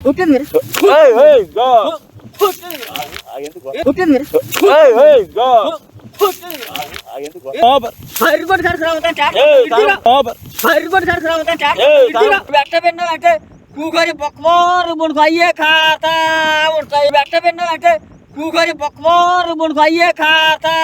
పుట్టింది మీరు ఏయ్, ఏయ్, గో. పుట్టింది ఆ, ఎందుకు? పుట్టింది మీరు విన్నామంటే కూకొని బొక్కవారు అయ్యే ఖాతా ఉంటాయి బెట్ట విన్నామంటే కూకొని బొక్కవారు మునుకు అయ్యే ఖాతా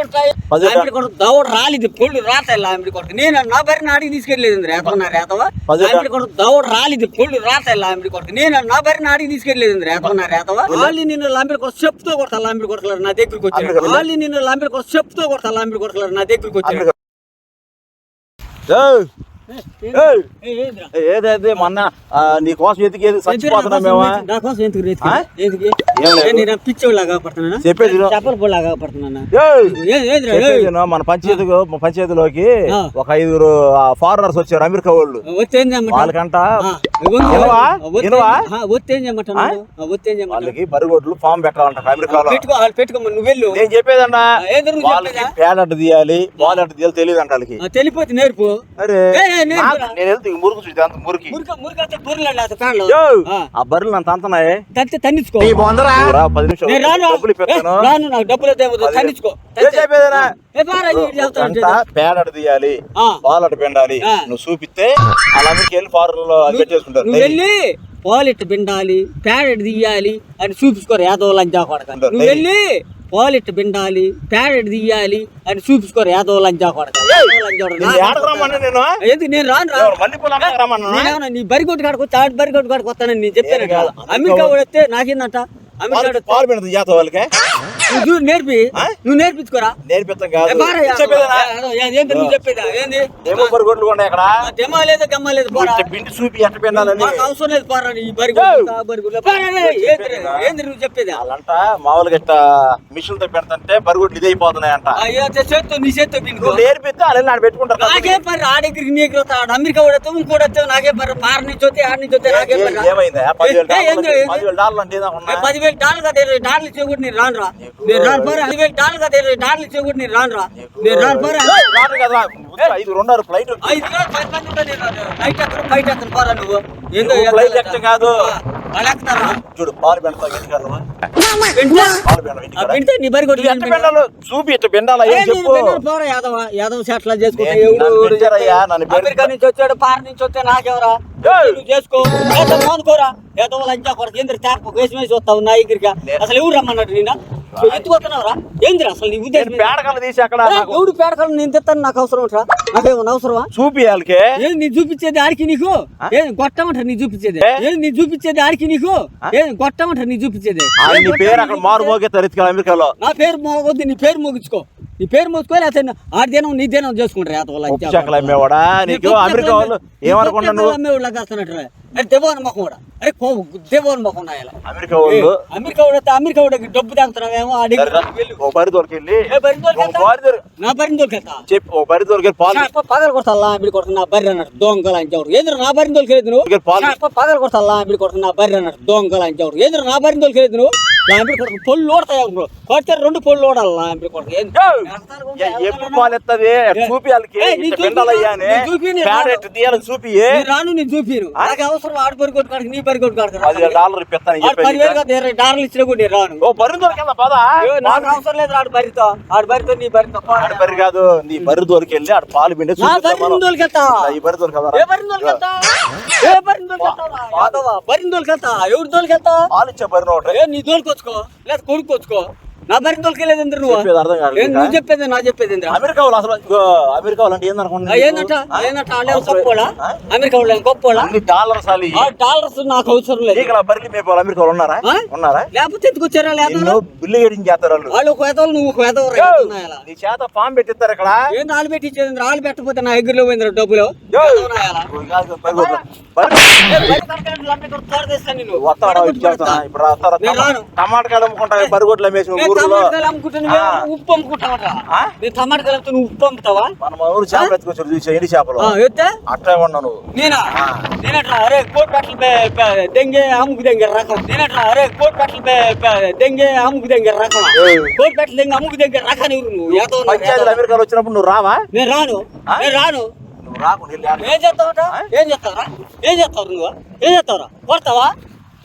ఉంటాయి. లాంబడి కొడుకు దౌడ రాలిది పొళ్ళు రాతాయి లాంబడి కొడుకు. నేను నా బరి నాడికి తీసుకెళ్ళలేదు రేతవ? రేతవ పది లాంబడి కొడుకు దౌడ రాలిది పొళ్ళు రాతాయి లాంబడి కొడుకు. నేను నా బరి నాడికి తీసుకెళ్ళలేదు రేతవ? రేతవ వాళ్ళు నిన్ను లాంబడి కొడుకు చెప్తూ కొడతా లాంబడి కొడుకులారు నా దగ్గరికి వచ్చారు. వాళ్ళు నిన్ను లాంబడి కొడుకు చెప్తూ కొడతా లాంబడి కొడుకులారు నా దగ్గరికి వచ్చారు. ఏదైతే మొన్న నీ కోసం ఎతికేది చచ్చిపోతున్నాం మేము? నా కోసం ఎందుకు చెప్పేది. మన పంచాయతీ పంచాయతీలోకి. ఒక ఐదుగురు ఫారినర్స్ వచ్చారు అమెరికా వాళ్ళు? వాళ్ళకంట? వాళ్ళకి బరిగొడ్లు ఫామ్ పెట్టాలంట అమెరికాలో. పెట్టుకోమని నువ్వు వెళ్ళు. నేను చెప్పేదన్నా? వాళ్ళకి తీయాలి అట్టు తీయాలి తెలియదు అంట వాళ్ళకి. ఆ, తెలిపోతే నేర్పు. అరే. పేడలు ఆ. బర్రెలు తంతే తన్నించుకో పది నిమిషాలు. డబ్బులు రాను నాకు డబ్బులు? తన్నించుకో తీయాలి అట్టు పిండాలి. నువ్వు చూపిస్తే అమెరికా వెళ్ళి ఫారెన్లో పెట్టేసుకుంటారు నువ్వు వెళ్ళి పాలిట్ బిండాలి ప్యాడెట్ తీయాలి అని చూపించుకోరు యాదవ్ లంజా కొడక. నువ్వు వెళ్ళి పాలిట్ బిండాలి ప్యాడెట్ తీయాలి అని చూపించుకోరు యాదవ్ లంజా కొడక. రమ్మన్నా నేను? రాను నీ బరిగొట్టు కాడకు ఆడు బరిగొట్టు కాడకు వస్తానని నేను చెప్పాను. అమెరికా కూడా వస్తే నాకేందంట? పాలు- జాత వాళ్ళకి. నువ్వు నేర్పి? నువ్వు నేర్పించుకోరా. నేర్పిస్తాం కాదు. ఏంటి నువ్వు చెప్పేదా? ఏంది? ఏమో బరిగొడ్లు దెమ్మ లేదు గమ్మ లేదు పోరా. పిండి చూపి ఎట్ట పిండాలని. అవసరం లేదు పారా ఈ. పారా రే, ఏంది? నువ్వు చెప్పేదా? వాళ్ళంట మామూలుగా ఇట్ట మిషన్తో పెడతంటే బరిగొడ్లు ఇదే అయిపోతున్నాయంట. అయ్యో చేత్తో నీ చేత్తో నువ్వు నేర్పిస్తే ఆడ పెట్టుకుంటారు. నాకే పని ఆ దగ్గరికి నీకు వస్తాడు అమెరికా కూడా వస్తావు ఇంకోటి వస్తావు నాకే పని పార నుంచి వస్తే ఆడ నుంచి వస్తే నాకే ఏమైంది? పదివేలు డాలర్లు ఏంది? పదివేలు పదివేలు డాలర్ కదా ఇరవై డాలర్లు ఇచ్చే కూడా నేను రాను రా నేను రాను పారా. పదివేలు డాలర్ కదా ఇరవై డాలర్లు ఇచ్చే కూడా నేను రాను రా నేను రాను పారా ఐదు రెండున్నర ఫ్లైట్ ఐదు వేలు పది మంది ఉంటే నేను. బయట ఎక్కడ బయట ఎక్కడ పోరా నువ్వు. ఏందో ఫ్లైట్ ఎక్కడం కాదు. చూడు పాలు ఎందుకు వింటే నీ బరి కొట్టి చూపి ఇట్ట ఏం చెప్పు? పోరా యాదవ యాదవ్ సెట్లా చేసుకుంటా నేను-. అమెరికా నుంచి వచ్చాడు పార నుంచి వచ్చే నాకెవరా? చేసుకో. ఏదో మోనుకోరా ఏదో లంచా కొరకు ఏంద్ర తేప వేసి వేసి వస్తావు నా దగ్గరికి. అసలు ఎవరు రమ్మన్నాడు నిన్న? అసలు నీ ఉద్దేశం నేను ఏంది? పేడకలు తీసి అక్కడ ఏ, నాకు ఎవడు పేడకలు నేను తెస్తాను నాకు అవసరం ఉంటా నాకేమన్నా అవసరమా? చూపి వాళ్ళకి ఏం నీ చూపించేది ఆడికి నీకు? ఏం గొట్టమంటారు నీ చూపించేది. ఏ? ఏం నీ చూపించేది ఆడికి నీకు? ఏం గొట్టమంటారు నీ చూపించేది. ఆ, ఏం నీ గొట్టం పేరు నీ అక్కడ చూపించేది? మారు అమెరికాలో. నా పేరు మోగొద్దు నీ పేరు మోగించుకో. నీ పేరు మోసుకో లేకపోతే ఆడిదేనం నీ దేనం చేసుకుంటారు అమెరికా వాళ్ళు అరే దేవోని మొఖం కూడా. అరే దేవోని మొఖం నాయాల అమెరికా వాళ్ళు అమెరికా వాడు అయితే అమెరికా వాడికి డబ్బు తాగుతున్నావేమో ఆడి ఓ బరి దొరికెళ్ళి బరి బరి నా బరిని దొరికెళ్తా చెప్పి ఓ బరి దొరికి పాలు. పగలు కొడతా అమ్మిడి నా బర్రె అన్నట్టు దొంగలు అని చెవరు ఏంద్ర నా బరిని దొరికేది నువ్వు? పగలు కొడతా అమ్మిడి నా అన్నట్టు దొంగలు ఏంద్ర నా బరిని దొరికేది నువ్వు? నా అమ్మిడి కొడుకు పొల్లు ఓడతాయి బ్రో? కొడితే రెండు పొల్లు ఓడాలి కొడుకు. ఎప్పుడు పాలు ఎత్తది? చూపి వాళ్ళకి. చూపి, రాను. ఎట్టు తీయాలని చూపి నీ రాను నేను చూపిరు నాకు అవసరం ఆడు బరి కొట్టు కాడికి నీ బరి కొట్టు కాడికి రా. పదివేల డాలర్ ఇప్పిస్తాను ఆడు పదివేలు కాదు ఇరవై డాలర్లు ఇచ్చినా కూడా నేను రాను. ఓ బరి దొరికెళ్ళా పద? నాకు అవసరం లేదు ఆడు బరితో. ఆడు బరితో నీ బరితో. ఆడ బరి కాదు నీ బరి దొరికెళ్ళి ఆడ పాలు పిండి ఈ బరి దొరికెళ్తా ఏ బరిని దొరికెళ్తా యాదవా బరిని దొరికెళ్తా ఎవరు దొరికెళ్తా పాలు ఇచ్చే బరి ఒకటి ఏ నీ దోలుకొచ్చుకో. లేదా కొనుక్కొచ్చుకో నా బరిని దొరికెళ్ళేది ఎందుకు నువ్వు. చెప్పేది అర్థం కాదు నువ్వు చెప్పేది నా చెప్పేది ఎందుకు అమెరికా వాళ్ళు అసలు అమెరికా వాళ్ళు అంటే ఏందనుకుంటున్నా ఏంటంట ఏంటంట గొప్పోడా అమెరికా వాళ్ళు అన్ని డాలర్స్ వాళ్ళు ఆ డాలర్స్ నాకు అవసరం లేదు. నీకు బరికి మేపు వాళ్ళు అమెరికా వాళ్ళు ఉన్నారా? ఉన్నారా లేకపోతే ఎందుకొచ్చారా లేదా బిల్లు ఏడింగ్ చేస్తారు వాళ్ళు. వాళ్ళు ఒక ఎదవలు నువ్వు ఒక ఎదవ నీ చేత ఫామ్ పెట్టిస్తారు ఇక్కడ. ఏం రాళ్ళు పెట్టి ఇచ్చేది రాళ్ళు పెట్టకపోతే నా ఎగురులో పోయింది డబ్బులు. ఇప్పుడు. టమాటకాయలు అమ్ముకుంటా బరిగొడ్లు అమ్మేసి ఊర్లో టమాటకాయలు. ఉప్పు అమ్ముకుంటావా ఆ? నేను టమాటకాయలు అమ్ముతా, నువ్వు ఉప్పు అమ్ముతావా మన మా ఊరు చేపలు ఎత్తుకొచ్చారు చూసి ఎండి చేపలు. ఆ, ఎత్తే? అట్లా ఉన్నా నువ్వు. నేనా? అరే కోట్ పెట్టలు బే- బే- దెంగే అమ్ముకు దెంగే రకం. నేనట్రా అరే కోట్ పెట్టలు బే- బే- దెంగే అమ్ముకు దెంగే రకం. ఏయ్. కోట్ పెట్టలు దెంగే అమ్ముకు దెంగే రకాన్ని ఎవరు నువ్వు? ఏదో ఉన్నావు, పంచాయతీలు ఏదో. అమెరికాలో వచ్చినప్పుడు నువ్వు రావా? నేను రాను? నేను రాను. ఏం చేస్తావట ఏం చేస్తావరా? ఏం చేస్తావు నువ్వు? ఏం చేస్తావురా? కొడతావా?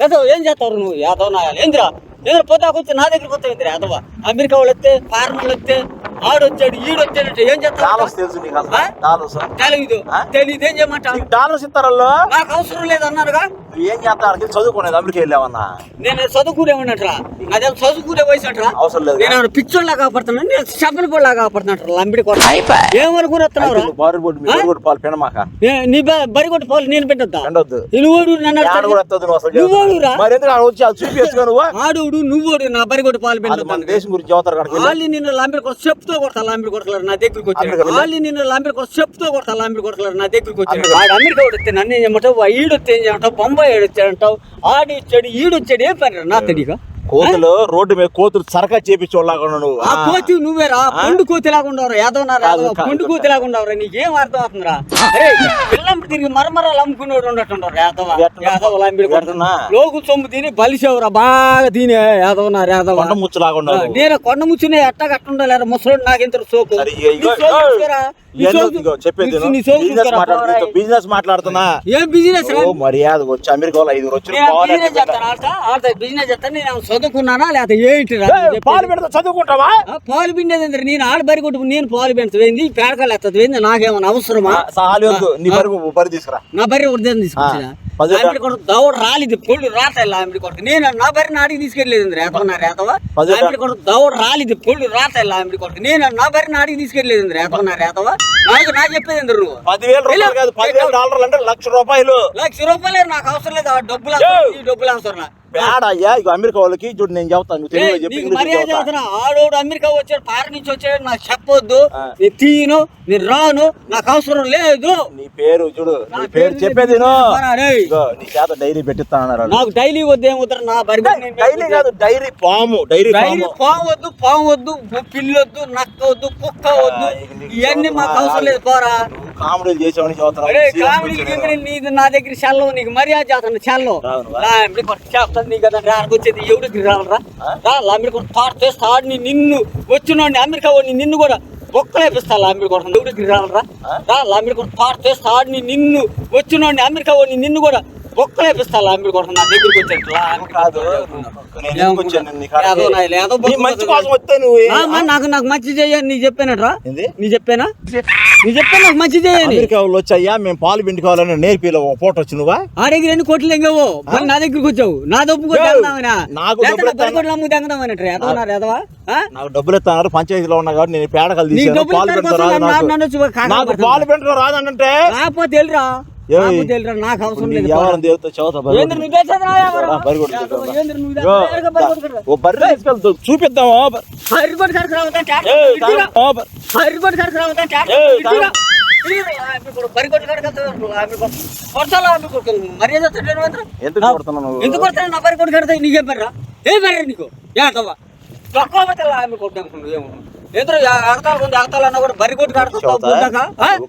ఏదో ఏం చేస్తారు నువ్వు? యాదవ్ నాయాలి ఏందిరా? ఏదో పొద్దాకు వచ్చి నా దగ్గరికి వస్తావు ఏందిరా యాదవ అమెరికా వాళ్ళు వస్తే ఫారెన్ వాళ్ళు వస్తే ఆడొచ్చాడు ఈడొచ్చాడంటే ఏం డాలర్స్ తెలుసు నీకు తెలీదు. ఆ? తెలీదు ఏం చేయమంటావు? నీకు డాలర్స్ ఇస్తారల్లో? నాకు అవసరం లేదు అన్నారుగా? ఏం చేస్తావు? చదువుకునేది అమెరికా వెళ్ళావన్నా? నేను చదువుకునేమన్నట్రా అదే చదువుకునే వయసు అంటరా? అవసరం లేదు. నేను పిచ్చోళ్ళ కాపాడుతున్నాను? నేను చెప్పని పొడిలా కాపాడుతున్నట్టు లంబిడి కొట్ట ఏమనుకుని వస్తున్నావురా బారు బోర్డు పాలు పెనమాక. ఏ, నీ బ- బరి కొట్టి పోలు నేను పెట్టొద్దా? ఎత్తదు నువ్వు ఎందుకు ఆడ నువ్వు? నా బరి కొట్టి పాలు అది మన పెట్టొద్దా దేశం గురించి చదువుతారు వెళ్ళి. నిన్ను లంబిడి కొట్ట చెప్తూ కొడతా లంబిడి కొడతలేరు నా దగ్గరికి వచ్చారు వెళ్ళి? నిన్ను లంబిడి కొట్ట చెప్తూ కొడతా లంబిడి కొడతలేరు నా దగ్గరికి వచ్చారు వాడు అమెరికా వాడు వస్తే నన్ను ఏం చేయమంటావు? వా- ఈడొస్తే ఏం చేయమంటావు? బొంబాయి ఏడొచ్చాడంటావు ఆడిచ్చాడు ఈడొచ్చాడు ఏం పని నా తెలియక. కోతులు రోడ్డు మీద కోతులు సరకా చేపించోళ్ళగా నువ్వు. ఆ కోతి నువ్వేరా? పండు కోతి లాగుండవరా యాదవనా పండు కాదు. కోతి లాగుండవరా నీకేం అర్థం అవుతుందిరా అరే పిల్లం తిరిగి మరమరాలు అమ్ముకునేవాడు ఉండటండరు యాదవ? యాదవ లంబిడి ఎట్లనా? లోకు సొమ్ము తిని బలిసేవరా బాగా తినే యాదవనా యాదవ కొండ ముచ్చులాగా ఉన్నావు నేను కొండ ముచ్చునే ఎట్ట కట్టుండలేరా ముసలోడు నాకెంత సోకు. సరే, ఇగో, నీ ఇగో, సోకు బిజినెస్ మాట్లాడుతున్నా ఏం బిజినెస్ రా? ఓ మర్యాద వచ్చి అమెరికా వాళ్ళు ఐదు వచ్చి బిజినెస్ చేస్తాను బిజినెస్ చేస్తాను నేను చదువుకున్నానా? లేకపోతే ఏంటి రా ఏ, నేను చెప్పేది? పాలు పెడతా చదువుకుంటావా? పాలు పిండేది? నేను ఆడ బరి కొట్టు నేను పాలు పెంచవేంది పేడకాలు ఎత్తది ఏంది? నాకేమన్నా అవసరమా? సాలి వద్దు. నీ బరి తీసుకురా. నా బరి ఉదయం తీసుకొచ్చిన? ఆ, పది ఆవిడ కొడుకు దౌడ రాలిది. పొళ్ళు రాతాయి ఆవిడ కొడుకు. నేను నా బరి నాడికి తీసుకెళ్ళలేదు రేతవా? రేతవా ఆవిడ కొడుకు దౌడ రాలిది. పొళ్ళు రాతాయి ఆవిడ కొడుకు. నేను నా బరి నాడికి తీసుకెళ్ళలేదు రేతవా రేతవా? నాకు నా చెప్పేది ఎందుకు నువ్వు పదివేల రూపాయలు కాదు పదివేల డాలర్లు అంటే లక్ష రూపాయలు. లక్ష రూపాయలు నాకు అవసరం లేదు. ఆ డబ్బులు ఈ డబ్బులు అవసరం పేడ అయ్యా ఇక అమెరికా వాళ్ళకి చూడు నేను చెప్తాను నువ్వు తెలుగులో చెప్పి ఆడోడు అమెరికా వచ్చాడు పార నుంచి వచ్చాడు నాకు చెప్పొద్దు. నేను తీయను నేను రాను నాకు అవసరం లేదు. నీ పేరు చూడు నా పేరు చెప్పేది నీ చేత డైరీ పెట్టిస్తానన్నారు. నాకు డైలీ వద్దు ఏం వద్దు నా బరి డైరీ కాదు డైరీ పాము డైరీ డైరీ పాము వద్దు పాము వద్దు పిల్లొద్దు నక్క వద్దు కుక్క వద్దు ఇవన్నీ మాకు. అవసరం లేదు పోరా. కామెడీలు గింగిడి నీది నా దగ్గర చెల్లం నీకు మర్యాద చేస్తాను చెల్లం రావునువా? లాంబడి కొట్టి చేస్తాను నీకు కదా వచ్చేది. ఎవడికి రాలరా రా? లాంబడి కొట్టి తాడు చేస్తా ఆడిని నిన్ను వచ్చినోడిని అమెరికా వాడిని నిన్ను కూడా బొక్కలేపిస్తా లాంబడి కొడుకు ఎవడికి రాలరా రా? లాంబడి కొట్టి తాడు చేస్తా ఆడిని నిన్ను వచ్చినోడిని అమెరికా వాడిని నిన్ను కూడా నా దగ్గరికి కాదు నీ మంచి కోసం వస్తే నువ్వు నాకు నాకు మంచి చేయని నీ చెప్పానట్రా? ఏంది? నీ చెప్పానా? నీ చెప్పా నాకు మంచి చేయని అమెరికా వాళ్ళు వచ్చాయ్యా మేము పాలు పిండుకోవాలని నేర్పిలో ఒక పూట వచ్చి నువ్వా? ఆ దగ్గర ఎన్ని కోట్లు ఎంగవో మరి నా దగ్గరికి వచ్చావు. నా డబ్బు నాకు డబ్బులు ఇస్తున్నారు పంచాయతీలో ఉన్నా కాబట్టి నేను పేడకలు నీ తీసాను డబ్బులు పాలు కోసం రాదు నాకు. పాలు రాదంటే రాకపోతే వెళ్ళిరా. నాకు అవసరం లేదు ఎవరిని దేవుతో చదువుతా ఎవరు? కాడికి? కాడికి కాడికి కొడుకు? మాత్రం. ఎందుకు కొడుతున్నావు? ఎందుకు నా కొట్టు కడతా నీకేం బర్రా? ఏం బర్రా నీకు? యాదవ్వ తక్కువ ఆమె కొట్టు అనుకున్నావు ఏమో. ఎదురు అగతాలు అన్నా కూడా బరి కొట్టు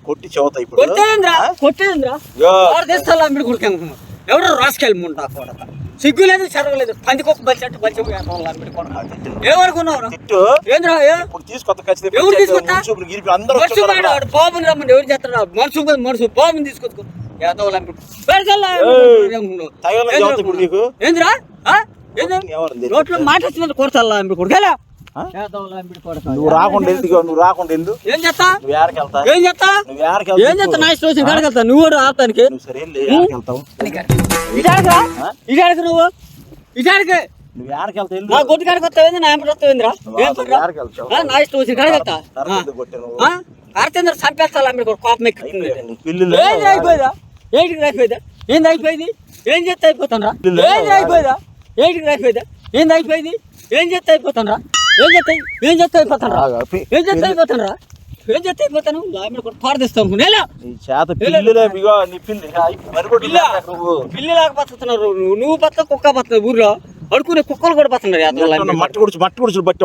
కొట్టి చెవుతా ఇప్పుడు? కొట్టేంద్రా ఆ? కొట్టేంద్రా. యో. వాడు తెస్తాను అమ్మిడి కొడుకు అనుకున్నావు ఎవడో రాసుకెళ్ళి ముంటా కొడక? సిగ్గు లేదు చదవలేదు పందికొక్క బలిచెట్టు బలిచి అమ్మిడి కొడక ఏమనుకున్నావు తిట్టు. ఏంద్రా ఏ? ఇప్పుడు తీసుకొత్త ఖచ్చితంగా ఎవరు తీసుకొత్తా? చూపులు గిరిపి అందరూ మనుషు వచ్చున్నారు వాడు వాడు బాబుని రమ్మని ఎవరు చేస్తాడు మనుషు పోయి మనుషు బాబుని తీసుకొచ్చుకో. ఏంద్రా. నోట్లో మాట వచ్చినట్టు కొడతా అమ్మిడి కొడుకు? నువ్వు రాకుండా ఎందుకు నువ్వు రాకుండా ఎందుకు ఏం చేస్తా? నువ్వు ఏడకి వెళ్తా? ఏం చేస్తా? నువ్వు ఏడకి ఏం చేస్తా? నా ఇష్టం వచ్చిన కాడికి వెళ్తా. నువ్వు కూడా ఆడతానికి నువ్వు సరే ఏడకి వెళ్తావు? ఇటాడకరా ఆ? ఇటాడక నువ్వు. ఇటాడకే నువ్వు ఏడకి వెళ్తా నా గొడ్డు కాడికి వస్తావేంది నా ఎంపటి వస్తావేందిరా నువ్వు ఏం వెళ్తావు? నా ఇష్టం వచ్చిన కాడికి వెళ్తా. చంపేస్తా కోపం ఎక్కుతుంది అయిపోయిందా. ఏంటికి అయిపోయిందా? ఏంది అయిపోయింది? ఏం చేస్తే. ఏంది అయిపోయిందా? ఏంటికి అయిపోయిందా? ఏంది అయిపోయింది? ఏం చేస్తే అయిపోతానరా ఏం చేస్తే ఏం చేస్తే పి- ఏం చేస్తే అయిపోతానరా ఏం చేస్తే అయిపోతాను లామిడి కొట్టు పారదిస్తాను నేలా? చేత పిల్లి. పిల్లిలాగా బతుకుతున్నారు నువ్వు. బతుక కుక్క బతుకుతుంది ఊర్లో అడుకునే కుక్కలు కూడా ఎట్లా మట్టి గుడిచి మట్టి గుడిచి బట్టి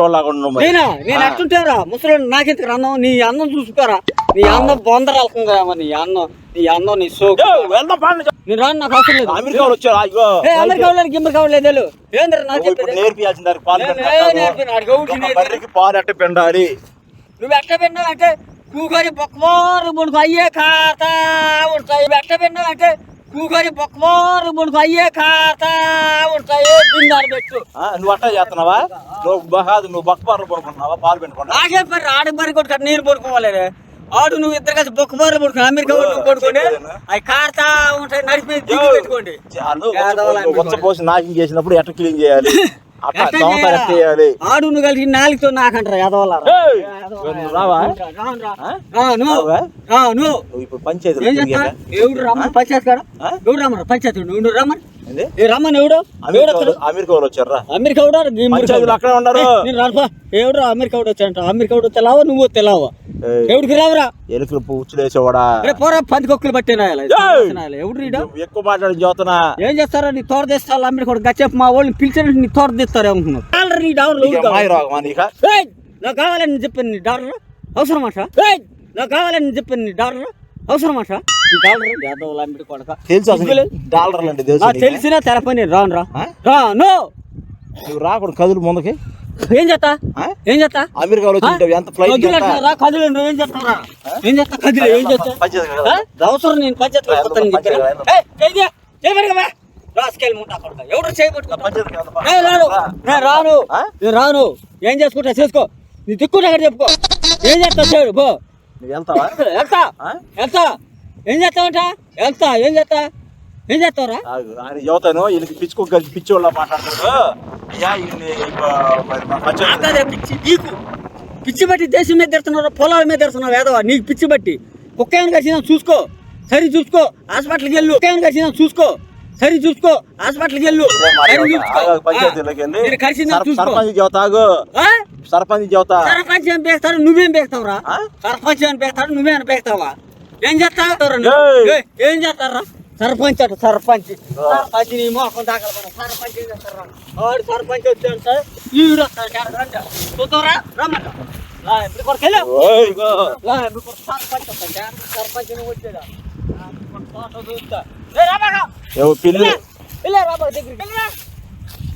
మరి. నేనా? నేను అట్టుంటారా ముసలి నాకెందుకు అన్నం? నీ అన్నం చూసుకోరా. నీ అన్నం బొందరాలుతుందా నీ అన్నం. నీ అన్నం నీ సోకు. ఏయ్, వెళ్దాం పాండి నేను రాను నాకు అవసరం లేదు. అమెరికా వాళ్ళు వచ్చారు ఇగో ఏ అమెరికా వాళ్ళకి గిమ్మరికా వాళ్ళకి తెలియదు ఏంద్ర నాకు నువ్వు ఇప్పుడు చెప్పేది? నేర్పియాల్సిన దానికి పాలు పెట్టాలి. బర్రెకి ఎట్ట పిండాలి? నువ్వు ఎట్ట పెట్టినావు అంటే కూకొని బొక్కవారు మునుకు అయ్యే ఖాతా ఉంటాయి. నువ్వు ఎట్ట పెట్టినావు అంటే కూకొని బొక్కవారు మునుకు అయ్యే కాతా ఉంటాయి. బిందాలు పెట్టు. నువ్వు అట్టా చేస్తున్నావా? నువ్వు బ- కాదు నువ్వు పడుకుంటున్నావా? పాలు పెట్టుకున్నా నాకే పని ఆడ మరి కొట్టుకొని నేను పడుకోవాలి. ఆడు నువ్వు ఇద్దరు కలిసి బొక్కబారులు పడుకుని అమెరికా వాళ్ళు నువ్వు పడుకోండి అవి కారుతా ఉంటాయి నడిపి దిగు పెట్టుకోండి. వచ్చ పోసి నాకింగ్ చేసినప్పుడు ఎట్ట క్లీన్ చేయాలి? ఆడు నువ్వు కలిసి నాలుగుతో నాకంటారా ఎదవాల రావా? నువ్వు పంచాయతీ ఎవడు రమ్మని పంచాయతీ కాడ? ఆ? ఎవడు రమ్మని పంచాయతీ నువ్వు రమ్మని? ఏ రమ్మని ఎవడు? అమెరికా ఎవడు వాళ్ళు- అమెరికా వాళ్ళు వచ్చారా అమెరికా కూడా? పంచాయతీలు అక్కడే ఉన్నారు. నేను రానుపా ఎవడు అమెరికా కూడా వచ్చాడంట? అమెరికా కూడా తెలావా నువ్వు తెలావా ఏయ్, ఎవడికి రావురా? ఎలుకలు పుచ్చులు వేసేవాడా రే పోరా పంది కొక్కులు పట్టే ఏయ్! ఎవడు రీడా నువ్వు ఎక్కువ మాట్లాడి చదువుతున్నా. ఏం చేస్తారా? నీ తెస్తారు అమెరికా గచ్చేపు మా వాళ్ళని పిలిచారంటే నీ తెస్తారు నీక కావాలని చెప్పాను నీ అవసరం అట నాకు కావాలని చెప్పాను నీ అవసరం తెలుసు డాలర్లు అంటే? తెలిసినా తెరపని రాను రా? రాను నువ్వు రాకూడదు కదులు ముందుకి. ఏం చేస్తా? ఏం చేస్తా? అమెరికాలో ఎంత ఫ్లైట్ రా కదిలే నువ్వు ఏం చేస్తావురా ఏం చేస్తా? కదిలే ఏం చేస్తా? అవసరం నేను పంచాయతీ. ఎవరు చేయబట్టుకుంటా నేను రాను. రాను. ఏం చేసుకుంటా? చేసుకో. నీ అక్కడ చెప్పుకో. ఏం చేస్తావు? చేయడు వెళ్తావా? వెళ్తా. ఆ? వెళ్తా. ఏం చేస్తావంట? వెళ్తా ఏం చేస్తా? ఏం చేస్తావురా? ఆయన యువతను వీళ్ళకి పిచ్చుకో కలిసి పిచ్చి వాళ్ళ మాట్లాడతాడు అయ్యా వీళ్ళని ఇప్ప- మరి మా పంచాయతీ అదే పిచ్చి నీకు. పిచ్చి బట్టి దేశం మీద తెరుతున్నావు పొలాల మీద తెరుతున్నావు వేదవా? నీకు పిచ్చి బట్టి. కుక్క ఏమైనా కలిసినా చూసుకో. సరి చూసుకో. హాస్పిటల్కి వెళ్ళు. కుక్క ఏమైనా కలిసినా చూసుకో. సరి చూసుకో. హాస్పిటల్కి వెళ్ళు. సర్పంచ్ చెబుతాగు? సర్పంచ్ చెబుతా సర్పంచ్ ఏం పేస్తాడు నువ్వేం పేస్తావురా? సర్పంచ్ అని పేస్తాడు నువ్వేం పేస్తావా? ఏం చేస్తావు? ఏయ్! ఏం చేస్తారా సర్పంచ్ అట సర్పంచ్. సర్పంచ్ నీ మోకం దాకా సర్పంచ్ ఏం చేస్తారా ఆడు సర్పంచ్ వచ్చాడంట ఈడు వస్తాడు చూద్దారా రమ్మంట ఇప్పుడు కొడుకు వెళ్ళు. ఓయ్, ఇగో. లా, ఇప్పుడు కొడుకు సర్పంచ్ వస్తాడు. సర్పంచ్ వచ్చాడా? చూస్తా. రాబాగా దగ్గరికి.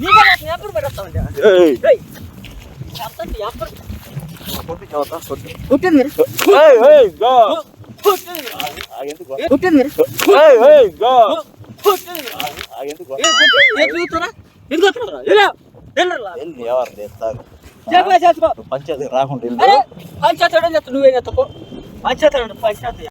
ఎప్పుడు చెప్తాండి, ఎప్పుడు? కొట్టు పంచాయతీ రాకుండా. పంచాయతీ నువ్వేం పంచాయతీ పంచాయతీ